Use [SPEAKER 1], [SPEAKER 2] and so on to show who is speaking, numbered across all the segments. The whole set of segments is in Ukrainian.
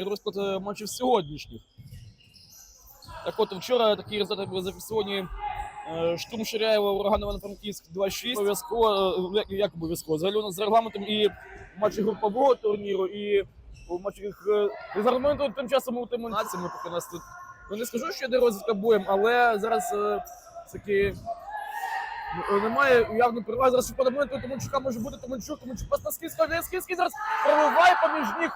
[SPEAKER 1] розклад е, матчів сьогоднішніх. Так от вчора такі результати були зафіксовані. Е, Штурм Ширяєва, ураган Івано-Франківськ 2-6. Обов'язково, е, як, обов'язково, взагалі за регламентом і в матчі групового турніру, і у матчах е, за регламентом тим часом у тим націями, поки нас тут. Ну не скажу, що йде розвідка боєм, але зараз е, таки ну, немає явно переваги. Зараз що по моменту може бути Томанчук, Томанчук пас на скіс, каже, скіс, скіс, зараз прориває поміж ніг.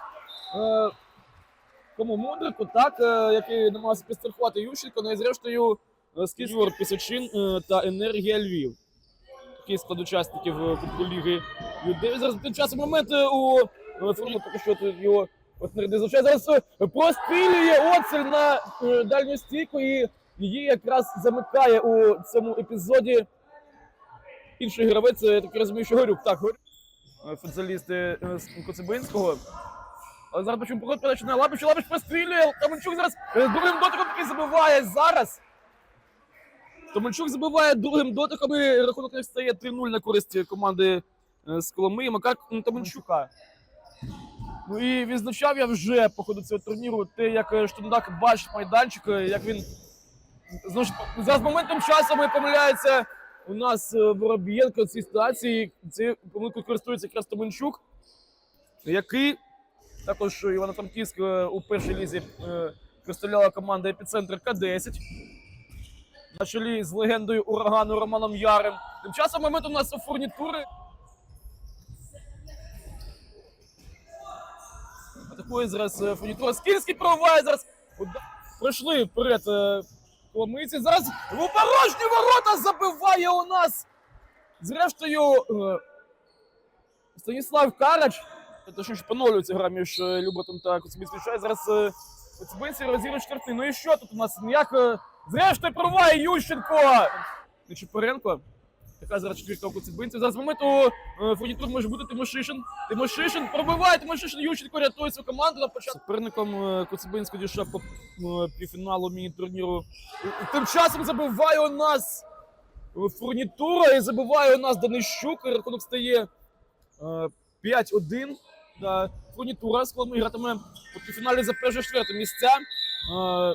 [SPEAKER 1] Кому мудрику, так, е, який намагався підстрахувати Ющенко, ну і зрештою е, скіс Пісочин е, та Енергія Львів. Такий склад учасників Кубку Ліги Ю-9. Зараз тим часом момент у формі поки що тут його партнер не звучає. Зараз прострілює Оцель на дальню стійку і її якраз замикає у цьому епізоді. Інший гравець, я так розумію, що Горюк. Так, Горюк. Футболісти з Коцебинського. Але зараз бачимо поход передачу на Лапич, Лапич прострілює. Таманчук зараз е, другим дотиком таки забиває зараз. Томанчук забиває другим дотиком і рахунок не стає 3-0 на користь команди е, з Коломиї. Макар Таманчука. Ну і відзначав я вже по ходу цього турніру те, як е, Штундак бачить майданчик, як він знову зараз моментом часу ми помиляється у нас Воробієнко в цій ситуації. Цією помилкою користується якраз Томанчук, який також Івано-Франківськ е, у першій лізі е, представляла команда Епіцентр К-10 на чолі з легендою урагану Романом Ярем. Тим часом момент у нас у фурнітури. Атакує зараз е, фурнітура. Скільський проває зараз. Пройшли вперед Коломийці. Зараз у порожні ворота забиває у нас. Зрештою, Станіслав Карач. Точніше, поновлюється гра між е, Любертом та Коцюбинським Шай. Зараз е, Коцюбинці розігрують штрафний. Ну і що тут у нас? Ніяк. е, Зрештою проває Ющенко! Нечипоренко. Яка зараз четвірка у Коцюбинців. Зараз момент у фурнітур може бути Тимошишин. Тимошишин пробиває, Тимошишин, Ющенко рятує свою команду на початку. Суперником Коцюбинського дійшов по півфіналу міні-турніру. Тим часом забиває у нас фурнітура і забиває у нас Данищук. Рахунок стає е, 5-1. Та фурнітура з Коломиї гратиме у фіналі за перше четверте місця. Е,